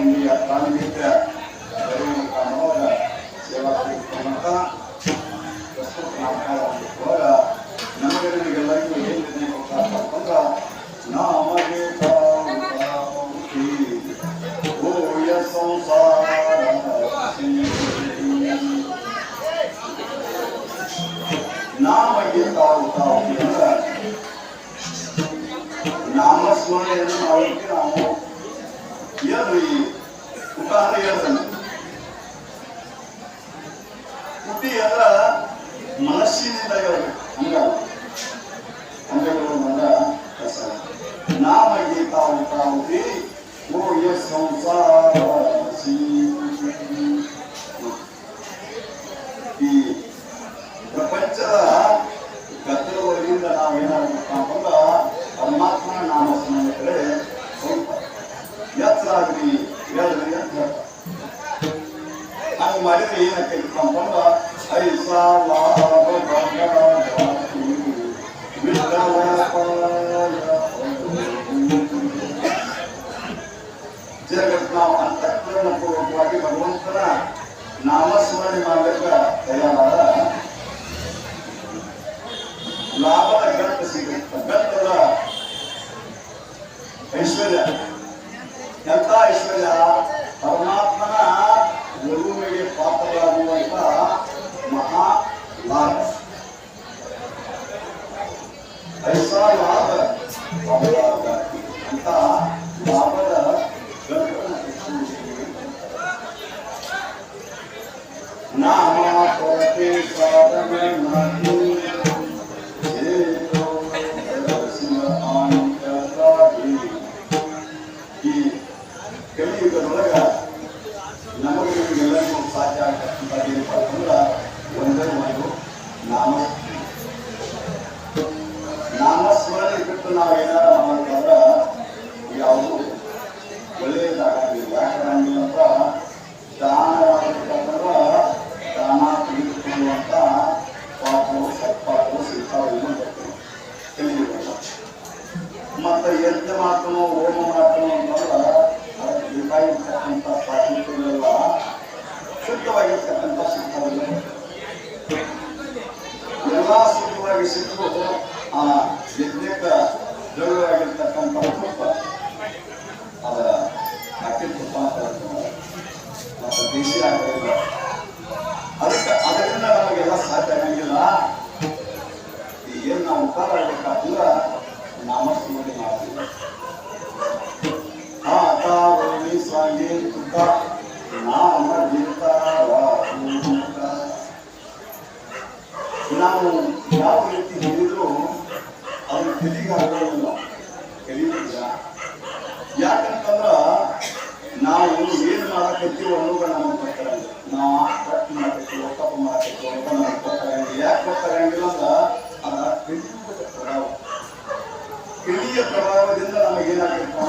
kuingia kuandika sehemu pamoja ya wakikamata wasokunakaaora namagarigalaiku yendenekokatakonda namaketaukaoki uya sansara ನಾಮಗೀತಾವುತಾವುದರಿಂದ ನಾಮಸ್ಮರಣೆಯನ್ನು ನಾವು ऐसा लाभ भगवान का Gracias. ನಾವು ಕರೆಕ್ಟ್ ಮಾಡಬೇಕು ಒಕ್ಕಪ್ಪ ಮಾಡಬೇಕು ಅಂತ ನಮಗೆ ಗೊತ್ತಾಗಂಗಿಲ್ಲ ಯಾಕೆ ಗೊತ್ತಾಗಂಗಿಲ್ಲ ಅಂದ್ರೆ ಅದರ ಪ್ರಭಾವದಿಂದ ನಮಗೇನಾಗುತ್ತೆ?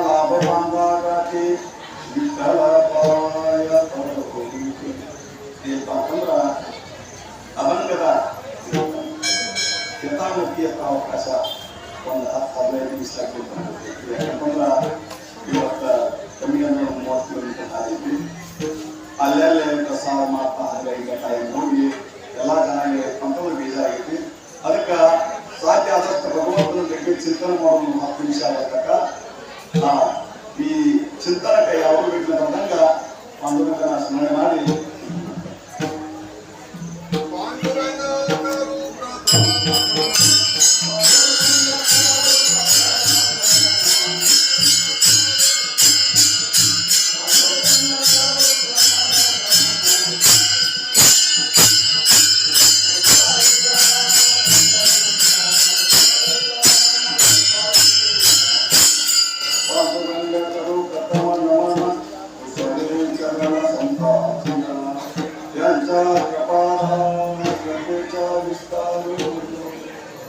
लाभवांगाराते विकलापाय परभूमिते ते पातम्रा अभंगदा यतामुखीय तावकाश ಒಂದು ಹತ್ತು ಹದಿನೈದು ದಿವಸ ಆಗ್ಬೇಕು ಯಾಕಂತಂದ್ರೆ ಇವತ್ತು ಕಮ್ಮಿ ಅಂದ್ರೆ ಒಂದು ಮೂವತ್ತು ಕಿಲೋಮೀಟರ್ ಹಾರಿದ್ವಿ ಅಲ್ಲಲ್ಲೇ ಪ್ರಸಾರ ಮಾಡ್ತಾ ಹಂಗೆ ಈಗ ಟೈಮ್ ಹೋಗಿ ಎಲ್ಲ ಚೆನ್ನಾಗಿ ಅಂತಂದ್ರೆ ಬೀಜ ಆಗೈತಿ ಅದಕ್ಕೆ ಸಾಧ್ಯ ಆದಷ್ಟು ಭಗವಂತನ ಬಗ್ಗೆ ಚಿಂತನೆ ಮಾಡೋದು ಹತ್ತು ನಿಮಿಷ ಆಗತಕ್ಕ ఈ చింతనకై ఎవరి వీటిలో విస్తారు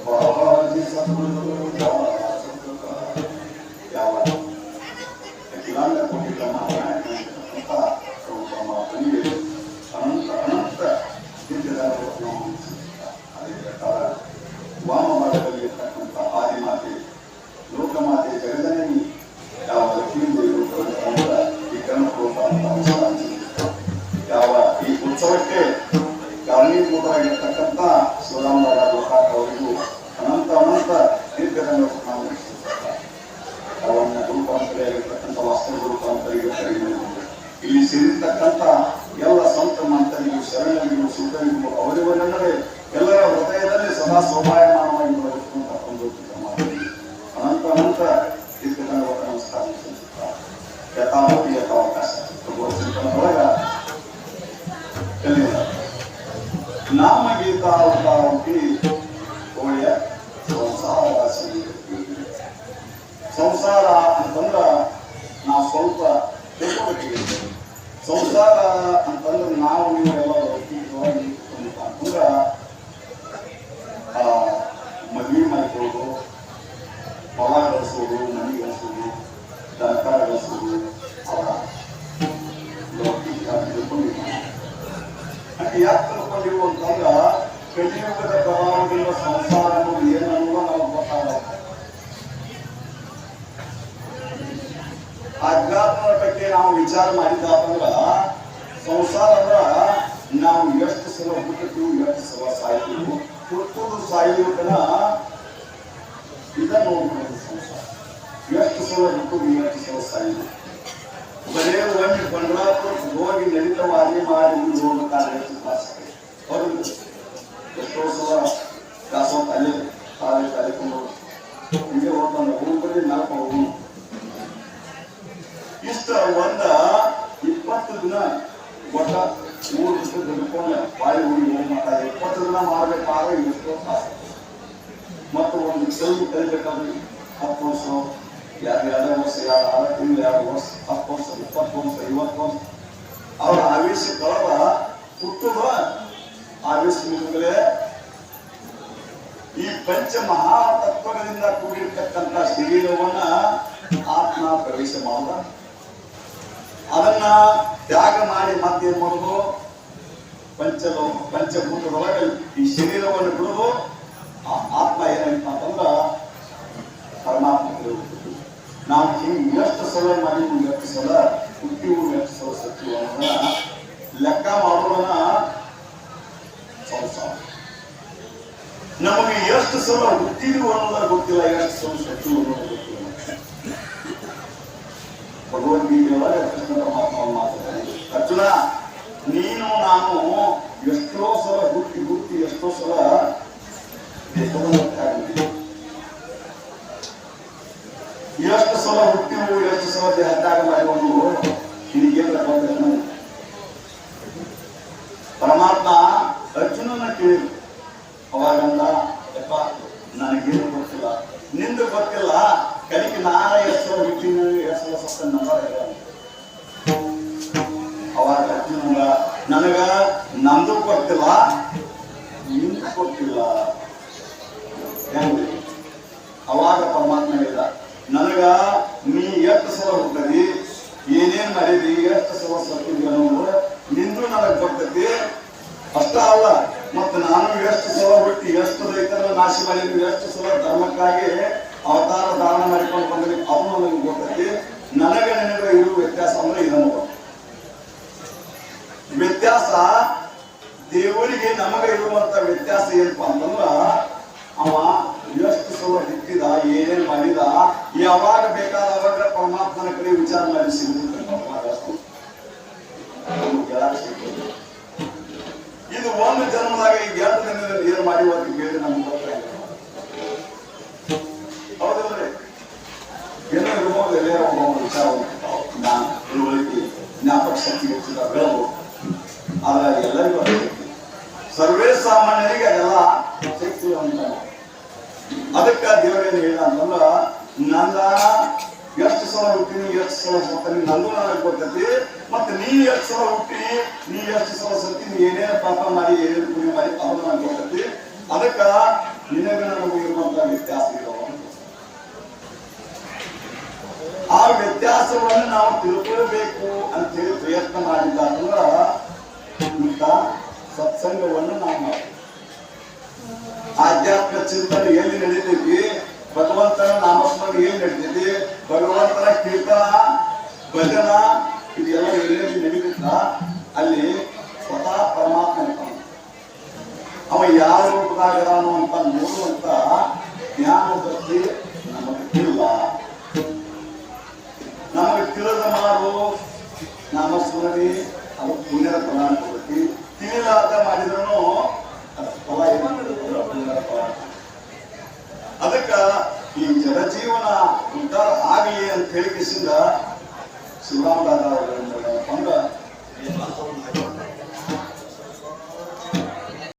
బాబాజీ సద్గురు ಇರತಕ್ಕಂಥ ಎಲ್ಲ ಸಂತ ಮಂತನಿಗೂ ಶರಣನಿಗೂ ಸಿದ್ಧನಿಗೂ ಅವರಿವರೆಲ್ಲರೇ ಎಲ್ಲರ ಹೃದಯದಲ್ಲಿ ಸದಾ ಶೋಭಾಯಮಾನವಾಗಿ ಬರತಕ್ಕಂಥ ಒಂದು ಕ್ರಮ ಅನಂತ ಅನಂತ ತೀರ್ಥಕರವನ್ನು ಸ್ಥಾಪಿಸಿರುತ್ತಾರೆ ಯಥಾವತಿ ಯಥಾವಕಾಶ ಒಳ್ಳೆಯ ಸಂಸಾರ ಅಂತಂದ್ರ ayudar Mauro, ಅಧ್ಯಾತ್ಮದ ಬಗ್ಗೆ ನಾವು ವಿಚಾರ ಮಾಡಿದ್ದಾತಂದ್ರ ಸಂಸಾರ ಅಂದ್ರ ನಾವು ಎಷ್ಟು ಸಲ ಹುಟ್ಟುತ್ತೀವಿ ಎಷ್ಟು ಸಲ ಸಾಯ್ತೀವಿ ಹುಟ್ಟುದು ಸಾಯುವುದನ್ನ ಇದನ್ನ ನೋಡ್ಬೋದು ಸಂಸಾರ ಎಷ್ಟು ಸಲ ಹುಟ್ಟುದು ಎಷ್ಟು ಸಲ ಸಾಯುವುದು ಬರೇ ಒಂದು ಬಂಡ್ರಾಪುರ ಹೋಗಿ ನಡಿತವಾಗಿ ಮಾಡಿ ಮುಂದೆ ಹೋಗ್ಬೇಕಾದ್ರೆ ಎಷ್ಟು ತ್ರಾಸ ಆಗಿದೆ. ಹೌದು ಎಷ್ಟೋ ಸಲ ದಾಸೋಹ ಅಲ್ಲೇ ತಾಳೆ ಕಲಿಕೊಂಡು ಹಿಂಗೆ ಹೋಗ್ತಾನೆ ಹೋಗ್ಬಲ್ಲಿ ನಾಲ್ಕು ಹೋಗುನು ಇಷ್ಟ ಒಂದ ಇಪ್ಪತ್ತು ದಿನ ಒಟ್ಟ ಮೂರು ದಿವಸ ದುಡ್ಕೊಂಡು ಬಾಯಿ ಊರಿಗೆ ಹೋಗಿ ಮಾಡ್ತಾರೆ ಇಪ್ಪತ್ತು ದಿನ ಮಾಡ್ಬೇಕಾದ್ರೆ ಎಷ್ಟೋ ಮತ್ತು ಒಂದು ಕೆಲವು ಕಲಿಬೇಕಾದ್ರೆ ಹತ್ತು ವರ್ಷ, ಎರಡು ಎರಡು ವರ್ಷ, ಎರಡು, ಆರು, ತಿಂಗಳು, ಎರಡು ವರ್ಷ, ಹತ್ತು ವರ್ಷ, ಇಪ್ಪತ್ತು ವರ್ಷ, ಐವತ್ತು ವರ್ಷ. ಅವರ ಆವೇಶ ಕಳೆದ ಹುಟ್ಟುವ ಆವೇಶ ಮುಗಿದ್ರೆ ಈ ಪಂಚ ಮಹಾ ತತ್ವಗಳಿಂದ ಕೂಡಿರ್ತಕ್ಕಂಥ ಶರೀರವನ್ನ ಆತ್ಮ ಪ್ರವೇಶ ಮಾಡುವ ಅದನ್ನ ತ್ಯಾಗ ಮಾಡಿ ಮತ್ತೇನ್ ಮಾಡುದು ಪಂಚಲೋ, ಪಂಚಭೂತದೊಳಗೆ ಈ ಶರೀರವನ್ನು ಬಿಡುದು, ಆ ಆತ್ಮ ಏನಂತ ಅಂತಂದ್ರ ಪರಮಾತ್ಮ ನಾವು ಹಿಂಗೆ ಎಷ್ಟು ಸಲ ಮಾಡಿದ್ವು ಎಷ್ಟು ಸಲ? ಹುಟ್ಟಿವು ಎಷ್ಟು ಸಲ ಸತ್ತಿವು ಲೆಕ್ಕ ಮಾಡೋದನ್ನ ಸಂಸಾರ ನಮಗೆ ಎಷ್ಟು ಸಲ ಹುಟ್ಟಿದ್ವು ಅನ್ನೋದನ್ನ ಗೊತ್ತಿಲ್ಲ, ಎಷ್ಟು ಸಲ ಸತ್ತಿವು ಅನ್ನೋದು ಗೊತ್ತಿಲ್ಲ. ಭಗವದ್ಗೀತೆ ಒಳಗೆ ಕೃಷ್ಣ ಪರಮಾತ್ಮ ಮಾತಾಡ್ತಾನೆ ಅರ್ಜುನ, ನೀನು ನಾನು ಎಷ್ಟೋ ಸಲ ಹುಟ್ಟಿ ಹುಟ್ಟಿ ಎಷ್ಟೋ ಸಲ ಎಷ್ಟು ಸಲ ಹುಟ್ಟಿವು ಎಷ್ಟು ಸಲ ದೇಹತ್ಯಾಗ ಮಾಡಿಕೊಂಡು ನಿನಗೇನು ಬಂದ ಅವಾಗ ಪರಮಾತ್ಮ ಹೇಳಿದ, ನನಗ ನೀ ಎಷ್ಟು ಸಲ ಹುಟ್ಟದಿ ಏನೇನ್ ಮಾಡಿದಿ? ಎಷ್ಟು ಸಲ ಸತ್ತಿದ್ವಿ ಅನ್ನೋದು ನಿಂದು ನನಗ್ ಬರ್ತೈತಿ ಅಷ್ಟ ಅಲ್ಲ, ಮತ್ತೆ ನಾನು ಎಷ್ಟು ಸಲ ಹುಟ್ಟಿ, ಎಷ್ಟು ರೈತರ ನಾಶ ಮಾಡಿದ್ವಿ, ಎಷ್ಟು ಸಲ ಧರ್ಮಕ್ಕಾಗಿ ಅವತಾರ ದಾನ ಮಾಡಿಕೊಂಡು ಬಂದ್ರಿ ಅವನು ನನಗೆ ಗೊತ್ತೈತಿ. ನನಗೆ ನಿನಗೆ ಇರುವ ವ್ಯತ್ಯಾಸ ಅಂದ್ರೆ ಇದನ್ನು ವ್ಯತ್ಯಾಸ, ದೇವರಿಗೆ ನಮಗೆ ಇರುವಂತ ವ್ಯತ್ಯಾಸ ಏನಪ್ಪಾ ಅಂತಂದ್ರ ಅವ ಎಷ್ಟು ಸಲ ಹಿಟ್ಟಿದ ಏನೇನು ಮಾಡಿದ ಯಾವಾಗ ಬೇಕಾದವಾಗ ಪರಮಾತ್ಮನ ಕಡೆ ವಿಚಾರ ಮಾಡಿ ಸಿಗುತ್ತದೆ ನನಗೆ ಗೊತ್ತೈತಿ ಮತ್ತೆ ನೀ ಎಷ್ಟು ಸಲ ಹುಟ್ಟಿ, ನೀ ಎಷ್ಟು ಸತ್ತಿ, ನೀ ಏನೇನು ಪಾಪ ಮಾಡಿ ಏನೇನು ಪುಣ್ಯ ಮಾಡಿ ಅದು ನಂಗೆ ಅದಕ್ಕ ನಿನಗೆ ನಮಗೆ ಇರುವಂತ ವ್ಯತ್ಯಾಸ ಇರೋ ಆ ವ್ಯತ್ಯಾಸವನ್ನು ನಾವು ತಿಳ್ಕೊಳ್ಬೇಕು ಅಂತೇಳಿ ಪ್ರಯತ್ನ ಮಾಡಿದ್ದಾಗಂದ್ರ ಇಂಥ ಸತ್ಸಂಗವನ್ನು ನಾವು ಆಧ್ಯಾತ್ಮ ಚಿಂತನೆ ಎಲ್ಲಿ ನಡೀತೈತಿ? ಭಗವಂತನ ನಾಮಸ್ಮರಣೆ ಎಲ್ಲಿ ನಡೀತೈತಿ? ಭಗವಂತನ ಕೀರ್ತನ ಭಜನ ಇದೆಲ್ಲ ಎಲ್ಲೆಲ್ಲಿ ನಡೀತ ಅಲ್ಲಿ ಸ್ವತಃ ಪರಮಾತ್ಮ ಅಂತ ಅವ ಯಾವ ರೂಪದಾಗ ಅದಾನೋ ಅಂತ ನೋಡುವಂತ ಜ್ಞಾನ ದೃಷ್ಟಿ ನಮಗೆ ಇಲ್ಲ. ನಮಗೆ ತಿಳಿದ ಮಾಡು ನಾಮಸ್ಮರಣೆ ಅದು ಪುಣ್ಯದ ಫಲ ಕೊಡ್ತಿ ತಿಳಿಲಾರ್ದ ಮಾಡಿದ್ರು ಅದು ಫಲ ಏನು ಪುಣ್ಯದ ಫಲ. ಅದಕ್ಕ ಈ ಜನಜೀವನ ಉದ್ಧಾರ ಆಗಲಿ ಅಂತ ಹೇಳಿಕೆಸಿಂದ Sudah enggak.